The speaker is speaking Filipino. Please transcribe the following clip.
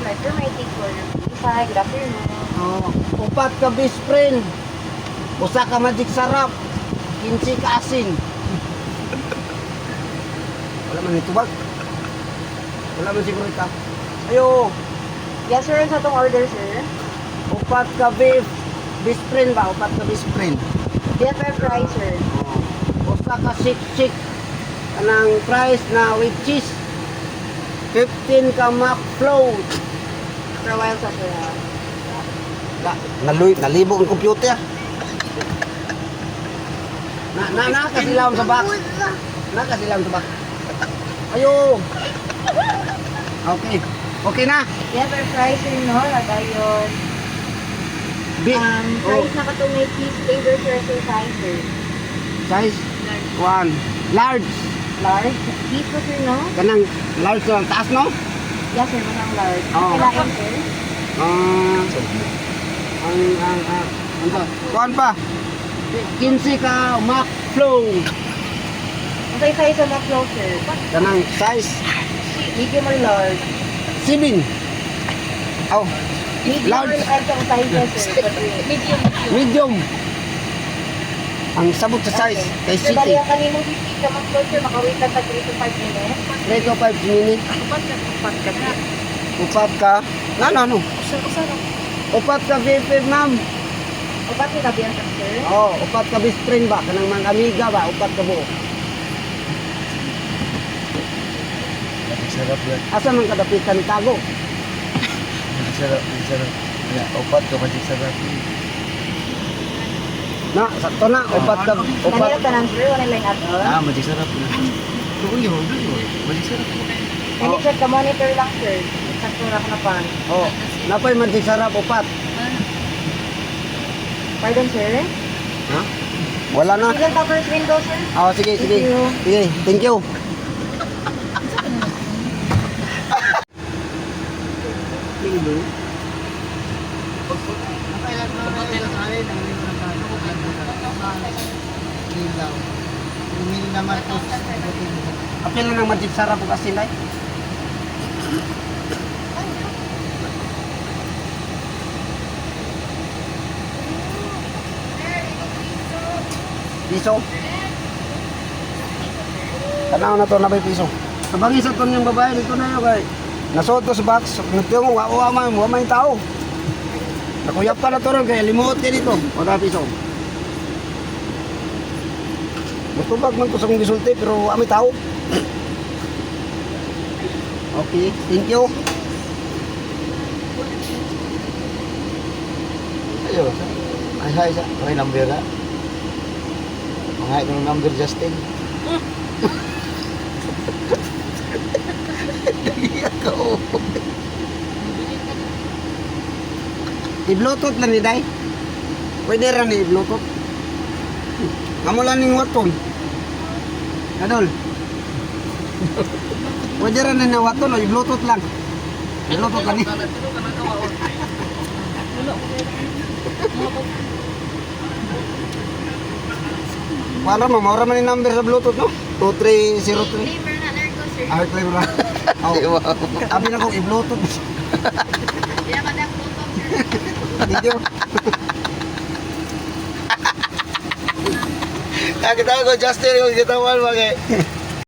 flight. Sir, may take for your Hi, good afternoon. Oh, upat ka best friend. Usa ka magic sarap. Kinsi ka asin. Wala man ito bag. Wala man siguro ito. Ayo, Yes, sir. Sa itong order, sir. upat ka beef. Best friend ba? Upat ka best friend. BFF rice, sir. Oh, usa ka sik-sik. Anang price na with cheese. 15 ka McFloat. For a while, sa sir. ah. Na, naluy, nalibo ang computer. Na, na, na, kasilaw sa box. Na, kasilaw sa box. Ayo. Okay. Okay na. BFF rice, sir, no? Lagayon. Big. Um, oh, rice na kato may cheese flavor, size, size. One. Large. Large. Cheese po, sir, no? Kanang large na taas, no? Yes, sir. Masang large. Oo. Kailangan, sir. Ah, ang, ang, ang, ang? Kuhan pa. 15 ka McFlow. Ang size sa mga close, sir. Kanang size Medium or large? 7. Oh, Medium Large. or large ang size, sir. Medium. medium. Ang sabot sa size kay bali City. ang kanino bibig ka mag sir, makawait ka tag 3 to 5 minutes. 3 to 5 minutes. Upat ka, upat ka na. Upat ka. Nga na, no? Na. Upat ka VIP, ma'am. Upat ka ka, sir. Oh, upat ka best friend ba? Kanang mga amiga ba? Upat ka buo. Sarap yan. Asa man kadapitan ni Tago? Sarap, sarap. Ya, opat ka magic sarap. Na, sakto na. Upat ka. Upat. Kanina ka nang sir, wala line up. Ah, magic sarap na. Tuloy mo, tuloy mo. Magic sarap. Kanina sir, ka monitor lang sir. Sakto na ko na pan. Oh, napay di sarap upat. Pardon sir? Ha? Wala na. Ilan pa first window sir? Oh, sige, sige. Thank you. Sige, thank you. Apil na ng magic sarap ko kasi nay. Piso. Tanaw na to na may piso. Sabang isa to yung babae dito na yun kay. Nasuot to sa box. Nagtiyo mo, wa man, wa man yung tao. Nakuyap pa na to ron kaya limuot kayo dito. Wala piso. Matubag man ko sa kong gisulti pero ami tao. Okay, thank you. Ayo. Ay, hay sa. May number ka. Mga itong number Justin. Dali ako. I-bluetooth lang ni Day. Pwede rin i-bluetooth. Amo lang ning waton. Adol. Pwede rin na waton o i-bluetooth lang. I-bluetooth lang ni. Wala mo, maura man yung number sa bluetooth no? 2303. Ah, claim ra. Oh, abi na kong i-bluetooth. Thank you. Nakita ko Justin yung gitawan mga